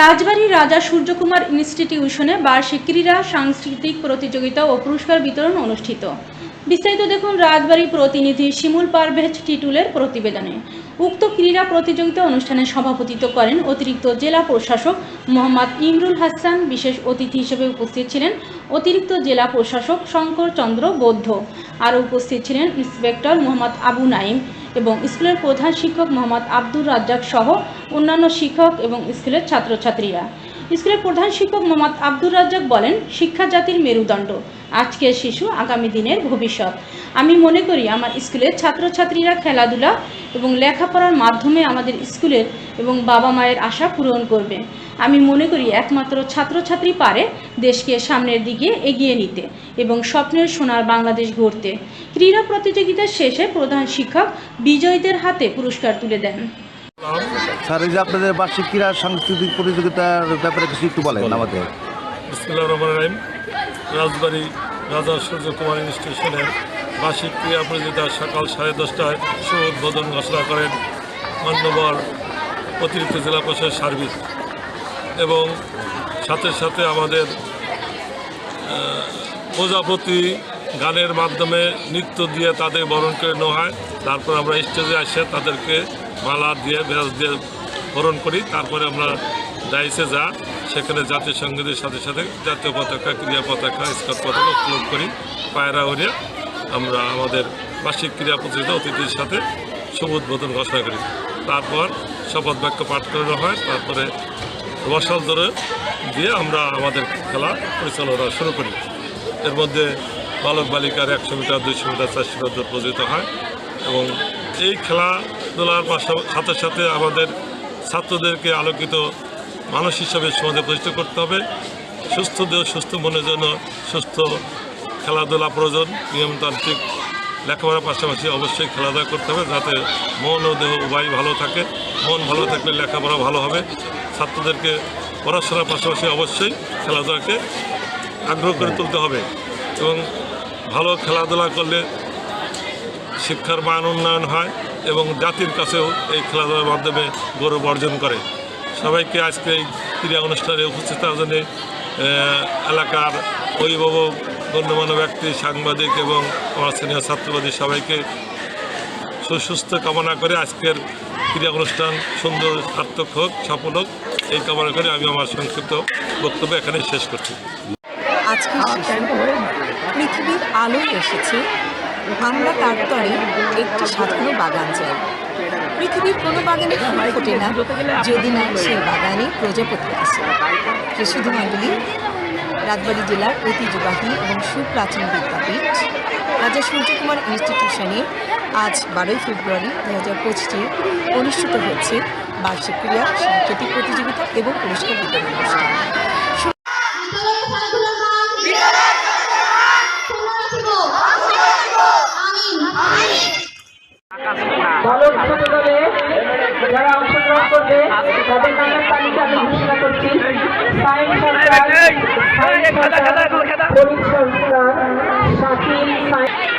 রাজবাড়ী রাজা সূর্যকুমার ইনস্টিটিউশনে বার্ষিক ক্রীড়া, সাংস্কৃতিক প্রতিযোগিতা ও পুরস্কার বিতরণ অনুষ্ঠিত। বিস্তারিত দেখুন রাজবাড়ী প্রতিনিধি শিমুল পারভেজ টিটুলের প্রতিবেদনে। উক্ত ক্রীড়া প্রতিযোগিতা অনুষ্ঠানে সভাপতিত্ব করেন অতিরিক্ত জেলা প্রশাসক মোহাম্মদ ইমরুল হাসান, বিশেষ অতিথি হিসেবে উপস্থিত ছিলেন অতিরিক্ত জেলা প্রশাসক শঙ্কর চন্দ্র বৌদ্ধ। আরও উপস্থিত ছিলেন ইন্সপেক্টর মোহাম্মদ আবু নাইম এবং স্কুলের প্রধান শিক্ষক মোহাম্মদ আব্দুর রাজ্জাক সহ অন্যান্য শিক্ষক এবং স্কুলের ছাত্রছাত্রীরা। স্কুলের প্রধান শিক্ষক মোহাম্মদ আব্দুর রাজ্জাক বলেন, শিক্ষা জাতির মেরুদণ্ড। আজকের শিশু আগামী দিনের ভবিষ্যৎ। আমি মনে করি আমার স্কুলের ছাত্রছাত্রীরা খেলাধুলা এবং লেখাপড়ার মাধ্যমে আমাদের স্কুলের এবং বাবা মায়ের আশা পূরণ করবে। আমি মনে করি একমাত্র ছাত্রছাত্রী পারে দেশকে সামনের দিকে এগিয়ে নিতে এবং স্বপ্নের সোনার বাংলাদেশ গড়তে। ক্রীড়া প্রতিযোগিতার শেষে প্রধান শিক্ষক বিজয়ীদের হাতে পুরস্কার তুলে দেন। স্যার এই যে আপনাদের বার্ষিক ক্রীড়া সাংস্কৃতিক প্রতিযোগিতার ব্যাপারে কিছু একটু বলেন আমাদের। বিসমুল্লাহ রহমান রাহিম। রাজবাড়ী রাজা সূর্য কুমার ইনস্টিটিউশনের বার্ষিক ক্রীড়া প্রতিযোগিতা সকাল সাড়ে দশটায় শুভ উদ্বোধন ঘোষণা করেন মান্যবর অতিরিক্ত জেলা প্রশাসক সার্ভিস এবং সাথে সাথে আমাদের প্রজাপতি গানের মাধ্যমে নৃত্য দিয়ে তাদের বরণ করে নেওয়া হয়। তারপর আমরা স্টেজে আসে, তাদেরকে মালা দিয়ে বিরাজ দিয়ে বরণ করি। তারপরে আমরা ডাইসে যা, সেখানে জাতীয় সঙ্গীতের সাথে সাথে জাতীয় পতাকা ক্রিয়া পতাকা স্কার পতাকা উত্তোলন করি। পায়রা উড়িয়ে আমরা আমাদের বার্ষিক ক্রীড়া প্রতিযোগিতা অতিথির সাথে শুভ উদ্বোধন ঘোষণা করি। তারপর শপথ বাক্য পাঠ করানো হয়। তারপরে ধরে দিয়ে আমরা আমাদের খেলা পরিচালনা শুরু করি। এর মধ্যে বালক বালিকার একশো মিটার, দুইশো মিটার, চারশো মিটার দৌড় প্রতিযোগিতা হয়। এবং এই খেলাধুলার সাথে সাথে আমাদের ছাত্রদেরকে আলোকিত মানুষ হিসাবে সমাজে প্রতিষ্ঠা করতে হবে। সুস্থ দেহ, সুস্থ মনের জন্য সুস্থ খেলাধুলা প্রয়োজন। নিয়মতান্ত্রিক লেখাপড়ার পাশাপাশি অবশ্যই খেলাধুলা করতে হবে যাতে মন ও দেহ উভয় ভালো থাকে। মন ভালো থাকলে লেখাপড়া ভালো হবে। ছাত্রদেরকে পড়াশোনার পাশাপাশি অবশ্যই খেলাধুলাকে আগ্রহ করে তুলতে হবে। এবং ভালো খেলাধুলা করলে শিক্ষার মান উন্নয়ন হয় এবং জাতির কাছেও এই খেলাধুলার মাধ্যমে গৌরব অর্জন করে। সবাইকে আজকে এই ক্রীড়া অনুষ্ঠানে উপস্থিত জন্য এলাকার অভিভাবক গণ্যমান্য ব্যক্তি সাংবাদিক এবং আমার সিনিয়র ছাত্রবাদী সবাইকে সুস্বাস্থ্য কামনা করে আজকের ক্রীড়া অনুষ্ঠান সুন্দর সার্থক হোক সফল হোক এই কামনা করে আমি আমার সংক্ষিপ্ত বক্তব্য এখানে শেষ করছি। আজকে শিশু পৃথিবীর আলো এসেছে। আমরা তার তরে একটি সাধারণ বাগান চাই। পৃথিবীর কোনো বাগানে ফুল ফোটে না যদি না সেই বাগানে প্রজাপতি আসে কৃষি মণ্ডলী রাজবাড়ি জেলার ঐতিহ্যবাহী এবং সুপ্রাচীন বিদ্যাপীঠ, রাজা সূর্যকুমার ইনস্টিটিউশনে আজ বারোই ফেব্রুয়ারি দু হাজার পঁচিশে অনুষ্ঠিত হচ্ছে বার্ষিক ক্রীড়া, সাংস্কৃতিক প্রতিযোগিতা এবং পুরস্কার বিতরণ অনুষ্ঠান। সাইন